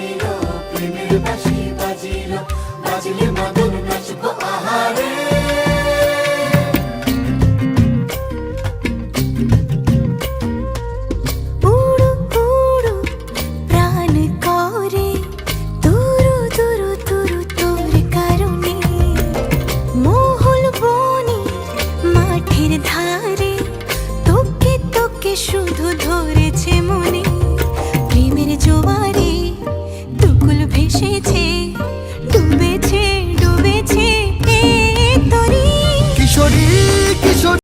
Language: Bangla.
বাজিল, প্রেমের বাসি বাজিলে মদন নাচব আহারে। ধারে, তোকে তোকে শুধু ধরেছে মনে। প্রেমের জোয়ার 去听